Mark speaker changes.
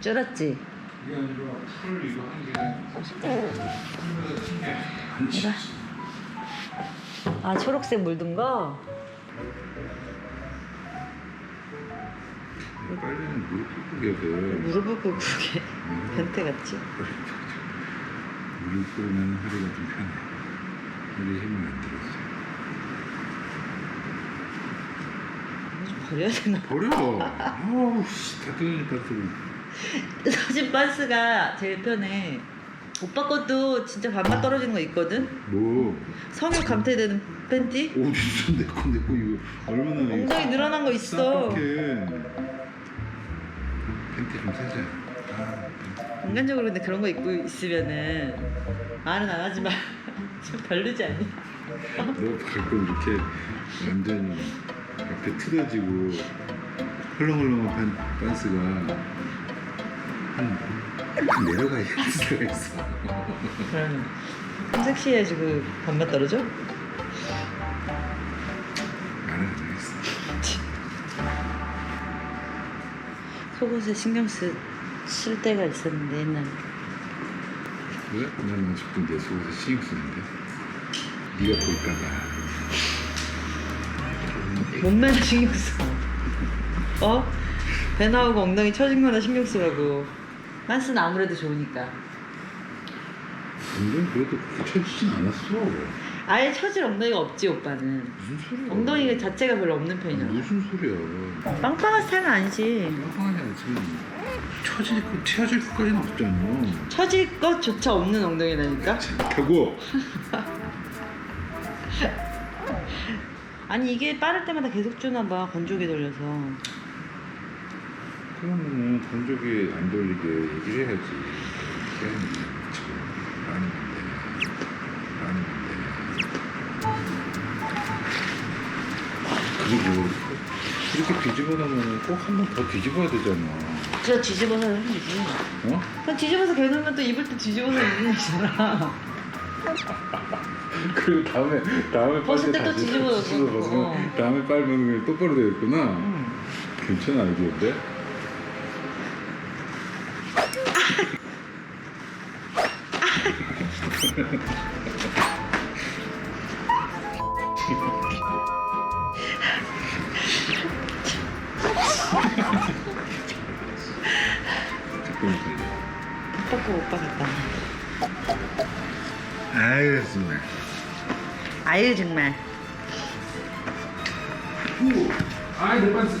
Speaker 1: 줄었지?
Speaker 2: 이게 아니라 풀 이거 한 치.
Speaker 1: 아 초록색 물든 거?
Speaker 2: 빨리는 무릎 꿇게든
Speaker 1: 무릎을 꿇고 그게 변태 같지?
Speaker 2: 무릎 꿇으면 허리가 좀 편해. 허리 힘을 안 들었어.
Speaker 1: 좀 버려야 되나?
Speaker 2: 버려. 아우 씨, 다 뜯으니까 또.
Speaker 1: 사진 반스가 제일 편해 오빠 것도 진짜 반만 떨어지는 거 있거든?
Speaker 2: 뭐?
Speaker 1: 성욕 감퇴되는 팬티?
Speaker 2: 오 진짜 내거 내 거 이거 얼마나 이거
Speaker 1: 엉덩이 늘어난 거 있어
Speaker 2: 깜빡해. 팬티 좀 사자. 아,
Speaker 1: 인간적으로 근데 그런 거 입고 있으면은 말은 안 하지만 좀 별로지 않니?
Speaker 2: 너 가끔 이렇게 완전히 앞에 틀어지고 헐렁헐렁한 반- 반스가 한 약간 내려가 있을 수가 있어.
Speaker 1: 그러면 좀 섹시해지고 반만 떨어져?
Speaker 2: 말은 안 하겠어.
Speaker 1: 속옷에 신경 쓰, 쓸 때가 있었는데 옛날에
Speaker 2: 왜? 나는 아직도 내 속에서 신경 쓰는데. 네가 볼까봐.
Speaker 1: 몸매나 신경 써 어? 배 나오고 엉덩이 처진 거나 신경 쓰라고 반스는 아무래도 좋으니까
Speaker 2: 완전 그래도 그렇게 쳐지진 않았어.
Speaker 1: 아예 처질 엉덩이가 없지 오빠는
Speaker 2: 무슨 소리야?
Speaker 1: 엉덩이 자체가 별로 없는 편이잖아
Speaker 2: 무슨 소리야?
Speaker 1: 빵빵한 스타일은 아니지
Speaker 2: 뻔뻔하지 않지만 처질 거, 튀어질 것까지는 없잖아.
Speaker 1: 처질 것조차 없는 엉덩이라니까
Speaker 2: 하고
Speaker 1: 아니 이게 빠를 때마다 계속 주나 봐 건조기 돌려서
Speaker 2: 그러면은 건조기 안 돌리게 얘기를 해야지. 걔는 지금. 많이 안돼. 그리고 이렇게 뒤집어 놓으면 꼭 한 번 더 뒤집어야 되잖아.
Speaker 1: 저 뒤집어서 하면 되지
Speaker 2: 어?
Speaker 1: 그럼 뒤집어서 개놓으면 또 입을 때 뒤집어서 입는 거잖아
Speaker 2: 그리고 다음에 다음에
Speaker 1: 벗을 때또
Speaker 2: 다시
Speaker 1: 뒤집어 놓고.
Speaker 2: 뒤집어 벗으면
Speaker 1: 어.
Speaker 2: 다음에 빨면 똑바로 되겠구나.
Speaker 1: 응.
Speaker 2: 괜찮아 아이디어인데?
Speaker 1: 거 오빠 같다
Speaker 2: 아유 정말.
Speaker 1: 아유 정말
Speaker 2: 아이 내 반스.